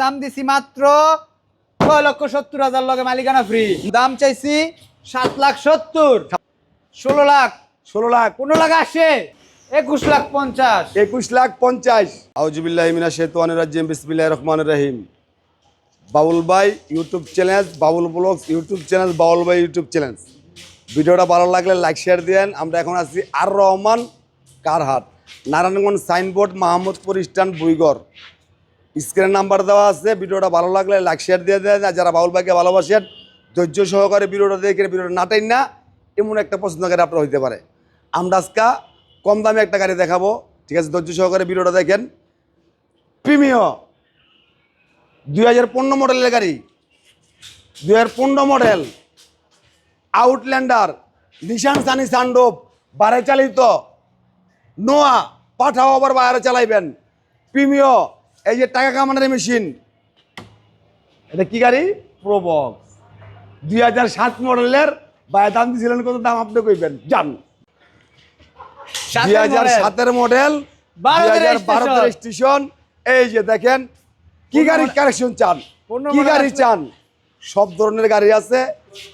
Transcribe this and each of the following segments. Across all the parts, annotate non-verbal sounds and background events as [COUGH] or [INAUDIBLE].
দাম দিছি মাত্র ছয় লক্ষ সত্তর হাজার লগে মালিকানা ফ্রি দাম চাইছি সাত লাখ সত্তর। ষোলো লাখ। ষোলো লাখ। পনেরো লাখ আসে। একুশ লাখ পঞ্চাশ। একুশ লাখ পঞ্চাশ। আউজুবিল্লাহ মিনা শেতান রাজিম বিসমিল্লাহ রহমান রহিম। বাউল ভাই YouTube channel Baul vlogs YouTube channel Baul ভাই ইউটিউব চ্যানেল ভিডিওটা ভালো লাগলে লাইক শেয়ার দেন আমরা এখন আছি আর রহমান কারহাট নারায়ণগঞ্জ সাইনবোর্ড মাহমুদপুর স্ট্যান্ড বুইগড় স্ক্রিনের নাম্বার দেওয়া আছে, ভিডিওটা ভালো লাগলে লাইক শেয়ার দিয়ে দেন। আর যারা বাউল ভাইকে ভালোবাসেন, ধৈর্য সহকারে ভিডিওটা দেখে ভিডিওটা নাটাই না, এমন একটা পছন্দকারী আপনার হইতে পারে। আমরা আজকা কম দামে একটা গাড়ি দেখাবো। ঠিক আছে, ধৈর্য সহকারে ভিডিওটা দেখেন। প্রিমিয় দুই হাজার পনেরো মডেলের গাড়ি, দুই হাজার পনেরো মডেল আউটল্যান্ডার নিশান সানি সান্ডোপ বারে চালিত নোয়া পাঠাও আবার বাইরে চালাইবেন। প্রিমিয় এই যে টাকা কামানোর মেশিন এটা কি গাড়ি? প্রবক্স দুই হাজার সাত মডেলের বাইরে দাম দিয়েছিলেন কত দাম আপনি কইবেন? জান। দুই হাজার সাতের মডেল দুই হাজার বারোতের স্টেশন। এই যে দেখেন কি পনেরো গাড়ি মডেল- কালেকশন চান? কি গাড়ি চান? সব ধরনের গাড়ি আছে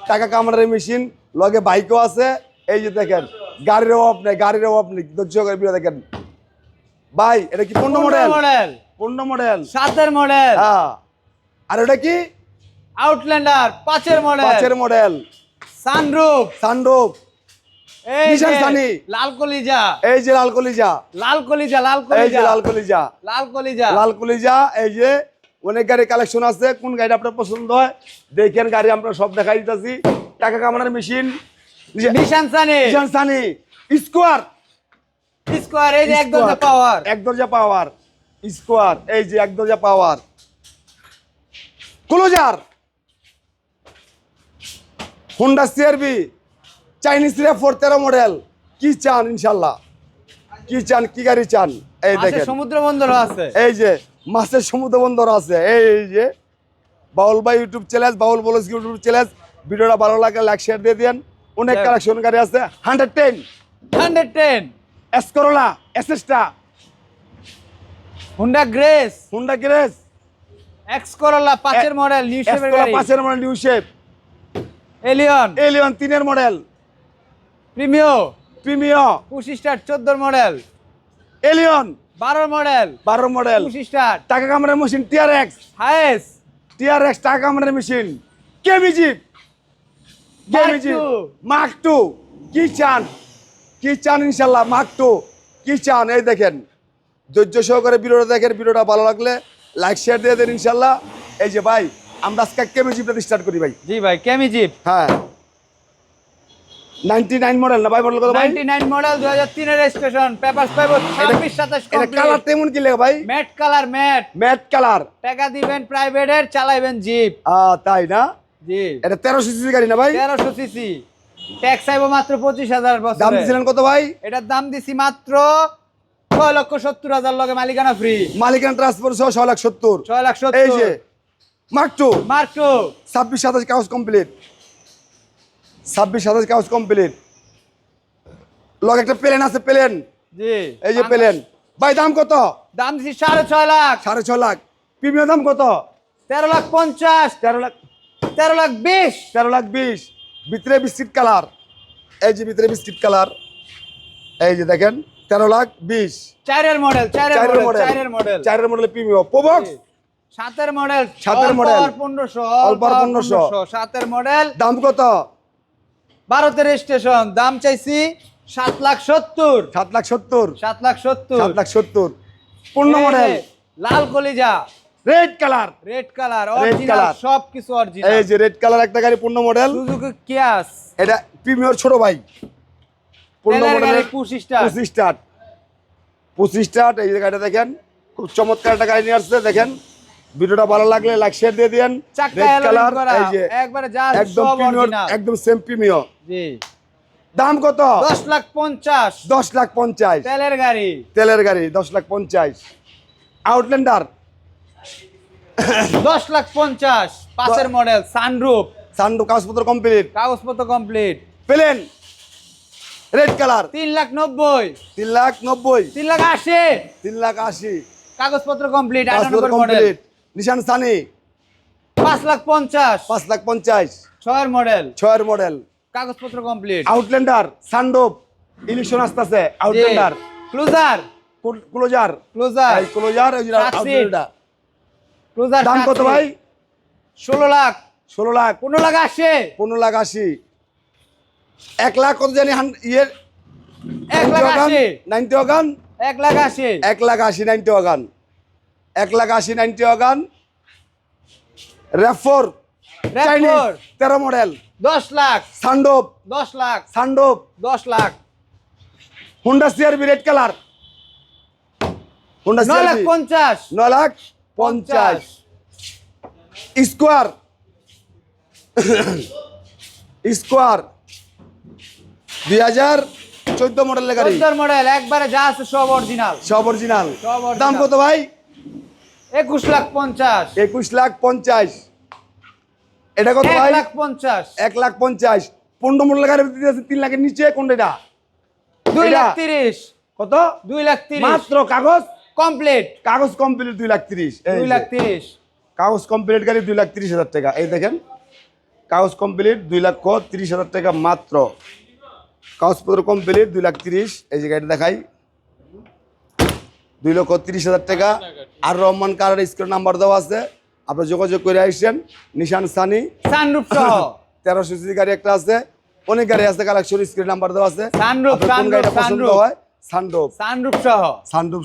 টাকা কামানোর মেশিন লগে বাইকও আছে। এই যে দেখেন গাড়ির অভাব নেই গাড়ির অভাব নেই। ধৈর্য করে দেখেন। ভাই এটা কি পনেরো মডেল। পনেরো মডেল। সাতের মডেল। হ্যাঁ। আর ওটা কি? আউটল্যান্ডার পাঁচের মডেল। পাঁচের মডেল। সানরুফ সানরূপ এই নিশান যে সানি। লাল কলিজা। এই যে লাল কলিজা। লাল কলিজা লাল এই যে লাল কলিজা। লাল কলিজা। লাল কলিজা এই যে অনেক গাড়ি কালেকশন আছে। কোন গাড়ি আপনার পছন্দ হয়? দেখেন গাড়ি আমরা সব দেখাই দিতেছি। টাকা কামানোর machine Nissan Sunny Sunny square square এই যে এক দরজা পাওয়ার এক দরজা পাওয়ার স্কোয়ার এই যে এক দরজা power. Closer. Honda CRV Chinese রে ফোর তেরো মডেল কি চান ইনশাল্লাহ? কি চান কি গাড়ি চান? এই দেখেন। সমুদ্র বন্দর আছে। এই যে মাছের সমুদ্র বন্দর আছে। এই যে বাউল ভাই ইউটিউব চ্যানেল বাউল বলস ইউটিউব চ্যানেল ভিডিওটা ভালো লাগে লাইক শেয়ার দিয়ে দেন অনেক. কালেকশন গাড়ি আছে। Hundred ten hundred ten X Corolla এসএসটা Honda Grace Honda Grace X Corolla পাঁচের মডেল নিউ শেপের এসকোলা গাড়ি। পাঁচের model new shape Allion Allion তিনের model Premio Premio push start চোদ্দোর মডেল এলিয়ন বারোর মডেল বারো মডেল পুশ স্টার টাকা কামানোর machine TR X Hiace TR X টাকা কামানোর মেশিন কেমিজি কেমিজি. মার্ক টু কি চান? কি চান ইনশাল্লাহ? মার্ক টু কি চান? এই দেখেন। ধৈর্য সহকারে ভিডিওটা দেখেন ভিডিওটা ভালো লাগলে লাইক শেয়ার দিয়ে দেন ইনশাল্লাহ। এই যে ভাই আমরা আজকে কেমিজিটা স্টার্ট করি ভাই। জি ভাই কেমি জিপ। হ্যাঁ। নাইনটি নাইন মডেল না ভাই বল কত ভাই? নাইনটি নাইন মডেল দু হাজার তিনের রেজিস্ট্রেশন পেপার পাইব ছাব্বিশ সাতাশ এটা কালার তেমন কি লেগে ভাই? Matte colour matte matte colour টাকা দিবেন জিপ। তাই না? জি। এটা সিসি গাড়ি না ভাই? সিসি ট্যাক্স আইব মাত্র দাম বছরে। দিয়েছিলেন কত ভাই? এটার দাম দিছি মাত্র ছয় লক্ষ সত্তর হাজার লগে মালিকানা ফ্রি মালিকানা সহ ছয় লাখ সত্তর। ছয় লাখ এই যে মার্ক টু মার্ক টু ছাব্বিশ সাতাশ কাগজ কমপ্লিট ছাব্বিশ সাতাশ কাগজ কমপ্লিট লগ একটা প্লেন আছে প্লেন জি। এই যে প্লেন ভাই দাম কত? দাম দিছি সাড়ে ছয় লাখ। সাড়ে ছ লাখ। প্রিমিয়াম দাম কত? তেরো লাখ পঞ্চাশ। তেরো লাখ তেরো লাখ বিশ। তেরো লাখ বিশ। ভিতরে বিস্কিট কালার। এই যে ভিতরে বিস্কিট কালার। এই যে দেখেন। তেরো লাখ বিশ। চারের মডেল চারের মডেল মডেল চারের মডেল চারের মডেল প্রিমিয়াম প্রবক্স সাতের মডেল সাতের model। পনেরোশো অল্প 1500 সাতের মডেল দাম কত? ভারতের স্টেশন দাম চাইছি সাত লাখ সত্তর। সাত লাখ সত্তর। সাত লাখ সত্তর। সাত লাখ সত্তর। পূর্ণ মডেল লাল কলিজা। Red colour red colour Red original color। সব কিছু অরিজিনাল এই যে রেড কালার একটা গাড়ি পূর্ণ মডেল সুজুকি কিয়াস এটা প্রিমিয়র ছোট ভাই। পঁচিশ স্টার্ট পঁচিশ স্টার্ট এই গাড়িটা দেখেন খুব চমৎকার একটা গাড়ি নিয়ে আসছে দেখেন। ভিডিওটা ভালো লাগলে লাইক শেয়ার দিয়ে দেন একদম সেম প্রিমিয়র দাম কত? দশ লাখ পঞ্চাশ। দশ লাখ পঞ্চাশ। তেলের গাড়ি। তেলের গাড়ি দশ লাখ পঞ্চাশ। আউটল্যান্ডার দশ লাখ পঞ্চাশ পাঁচের মডেল সানরুফ সান্ডু কাগজপত্র কমপ্লিট কাগজপত্র কমপ্লিট প্লেন রেড কালার তিন লাখ নব্বই। তিন লাখ নব্বই। তিন লাখ আশি। তিন লাখ আশি। কাগজপত্র কমপ্লিট কমপ্লিট নিশান সানি। পাঁচ লাখ পঞ্চাশ। পাঁচ লাখ পঞ্চাশ। ছয়ের মডেল ছয়ের মডেল কাগজপত্র কমপ্লিট আউটল্যান্ডার সানডোপ ইলেকশন আসতেছে Outlander closer closer closer closer. Outlander closer দাম কত ভাই? ষোলো লাখ। ষোলো লাখ। পনেরো লাখ আসে পনেরো লাখ আশি। এক লাখ কত জানি ইয়ে এক লাখ আশি। নাইনটি ওগান? এক লাখ আসে এক লাখ আশি নাইনটি ওগান। এক লাখ আশি নাইনটি ওগান। র্যাফোর RAV4 তেরো মডেল। দশ লাখ। সানডোপ। দশ লাখ। সানডোপ। দশ lakh. Honda CRV red colour. Honda নয় লাখ পঞ্চাশ। নয় লাখ পঞ্চাশ। স্কোয়ার। স্কোয়ার। দুই হাজার চোদ্দ মডেলের গাড়ি। চোদ্দোর মডেল একবারে যা আছে সব অরিজিনাল সব অরিজিনাল দাম কত ভাই? একুশ লাখ পঞ্চাশ। একুশ লাখ পঞ্চাশ। এটা কত ভাই? লাখ পঞ্চাশ। এক লাখ পঞ্চাশ। পনেরো মডেলের গাড়ি দিতে আছে তিন লাখের নিচে কোনটা এটা? দুই লাখ তিরিশ। কত? দুই লাখ তিরিশ। মাত্র কাগজ? কমপ্লিট। কাগজ কমপ্লিট দুই লাখ তিরিশ। দুই। লাখ তিরিশ। কাগজ কমপ্লিট গাড়ি দুই লাখ তিরিশ হাজার টাকা। এই দেখেন কাগজ কমপ্লিট দুই লক্ষ তিরিশ হাজার টাকা মাত্র। কাগজপত্র কমপ্লিট দুই লাখ তিরিশ। এই যে গাড়ি দেখাই। দুই লক্ষ তিরিশ হাজার টাকা। আর রহমান কারের স্ক্রিন নাম্বার দেওয়া আছে। আপনি যোগাযোগ করে আসছেন নিশান সানি। সানরুফ সহ। [LAUGHS] তেরোশো সিসি গাড়ি একটা আছে। অনেক গাড়ি আছে কালেকশন স্ক্রিন নাম্বার দেওয়া আছে। sunroof, গাড়িটা পছন্দ হয়? সানরুফ সহ।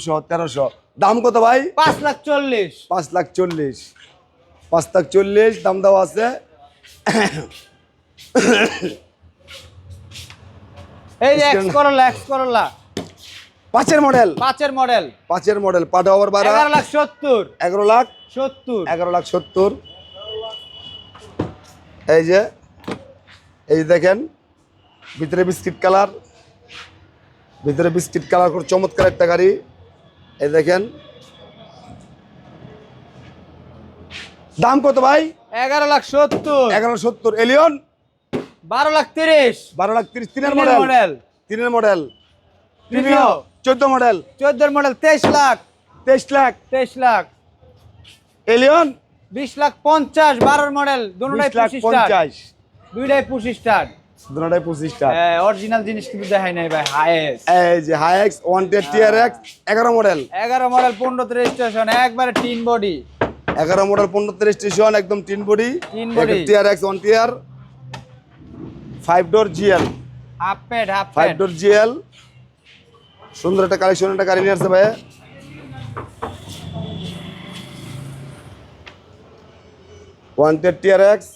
সহ তেরোশো। দাম কত ভাই? পাঁচ লাখ চল্লিশ। পাঁচ লাখ চল্লিশ। পাঁচ লাখ চল্লিশ দাম দেওয়া আছে। এই যে এক্স করলা এক্স করলা পাঁচের মডেল। পাঁচের মডেল। পাঁচের মডেল পাটা ওভার বারো। এগারো লাখ সত্তর। এগারো লাখ। সত্তর। এগারো লাখ সত্তর। এই যে এই দেখেন ভিতরে বিস্কিট কালার। ভিতরে বিস্কিট কালার করে চমৎকার একটা গাড়ি। এই দেখেন। দাম কত ভাই? এগারো লাখ সত্তর। এগারো সত্তর। এলিয়ন বারো লাখ তিরিশ। বারো লাখ তিরিশ তিনের মডেল মডেল তিনের মডেল চোদ্দ মডেল চোদ্দোর মডেল তেইশ লাখ। তেইশ লাখ। তেইশ লাখ। এলিয়ন বিশ লাখ পঞ্চাশ বারোর মডেল দুটাই লাখ পঁচিশ স্টার পঞ্চাশ। দুইটাই পঁচিশ স্টার দুটাই পঁচিশটা অরিজিনাল জিনিস কিন্তু দেখাই নাই ভাই হায়েস্ট এই যে হাই এক্স ওয়ান টেন টিয়ার এক্স এগারো মডেল এগারো মডেল পনেরো রেজিস্ট্রেশন একবারে টিন বডি এগারো মডেল পনেরো স্টেশন একদম তিন বডি তিন body। টিয়ার এক্স ওয়ান টিয়ার five door GL half pad half five door GL সুন্দর একটা কালেকশন একটা গাড়ি নিয়ে আসছে ভাই ওয়ান টেন টিয়ার এক্স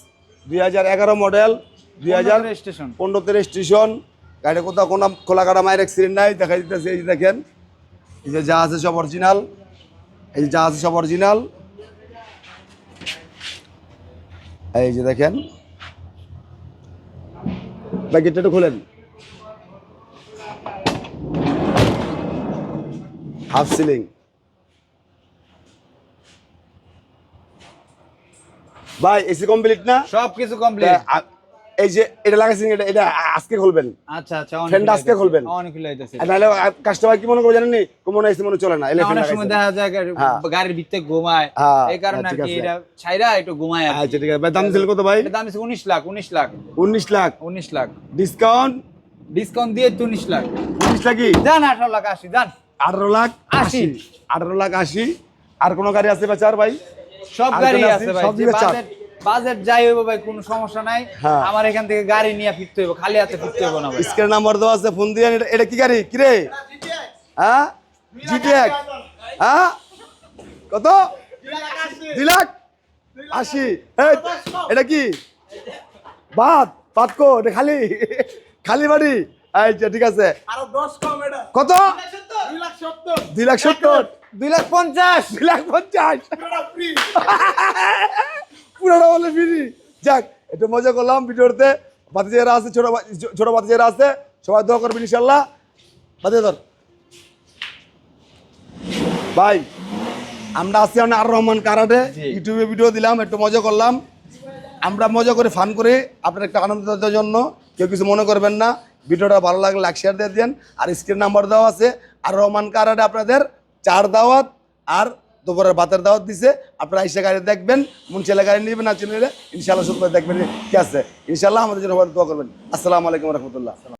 দুই হাজার এগারো মডেল দুই হাজার রেজিস্ট্রেশন পনেরোতে স্টেশন গাড়ি কোথাও কোনো খোলা কাটা মায়ের অ্যাক্সিডেন্ট নাই দেখা দিতেছে এই যে দেখেন। এই যে যা আছে সব অরিজিনাল এই যে যা আছে সব অরিজিনাল এই যে দেখেন। প্যাকেটটা তো খোলেন। Half ceiling. ভাই এসি কমপ্লিট না? সব কিছু কমপ্লিট এই যে এটা লাগাইছেন এটা এটা আজকে খুলবেন। আচ্ছা আচ্ছা ফ্যানটা আজকে খুলবেন? অনেক লাইতেছে নাহলে কাস্টমার কি মনে করে জানেন নি? মনে হয় মনে চলে না। এলে অনেক সময় দেখা যায় হ্যাঁ। গাড়ির ভিতরে ঘুমায়। হ্যাঁ, এই কারণে হ্যাঁ, আর কি আছে। এটা ছাইরা একটু ঘুমায় আচ্ছা ঠিক আছে। ভাই দাম ছিল কত ভাই? দাম আছে উনিশ লাখ উনিশ লাখ। উনিশ লাখ। উনিশ লাখ। ডিসকাউন্ট ডিসকাউন্ট দিয়ে উনিশ লাখ। উনিশ লাখই? যান আঠারো লাখ আশি যান আঠারো লাখ আশি। আশি। আঠারো লাখ আশি। আর কোনো গাড়ি আছে বেচার ভাই? সব গাড়ি আছে ভাই। সব চাপ। বাজেট যাই হইব ভাই কোনো সমস্যা নাই। হ্যাঁ। আমার এখান থেকে গাড়ি নিয়ে ফিরতে হইব খালি হাতে ফিরতে হইব না ভাই। স্ক্রিন নাম্বার দেওয়া আছে ফোন দিয়ে এটা- এটা কি গাড়ি? কি রে? হ্যাঁ? জিটিএক হ্যাঁ? কত? দুই লাখ? আশি। এটা কি? বাদ বাদ কো এটা খালি। খালি বাড়ি। আচ্ছা ঠিক আছে। কত? দুই লাখ সত্তর। দুই লাখ পঞ্চাশ। দুই লাখ পঞ্চাশ। [LAUGHS] পুরোটা বলে ফিরি। যাক একটু মজা করলাম ভিডিওতে। বাতিজেরা আছে ছোট ছোট বাতিজেরা আছে। সবাই দোয়া করবেন ইনশাল্লাহ বাদে ধর। ভাই আমরা আছি মানে আর রহমান কারাটে। ইউটিউবে ভিডিও দিলাম একটু মজা করলাম। আমরা মজা করে ফান করে আপনার একটা আনন্দ দেওয়ার জন্য। কেউ কিছু মনে করবেন না। ভিডিওটা ভালো লাগলে লাইক শেয়ার দিয়ে দেন আর স্ক্রিন নাম্বার দেওয়া আছে। আর রহমান কারাটে আপনাদের চার দাওয়াত আর দুপুরের ভাতের দাওয়াত দিছে। আপনারা আইসা গাড়ি দেখবেন মন ছেলে গাড়ি নেবেন না নিলে ইনশাল্লাহ শুক্রবার দেখবেন কি আছে। ইনশাল্লাহ আমাদের জন্য দোয়া করবেন। আসসালামু আলাইকুম রহমতুল্লাহ।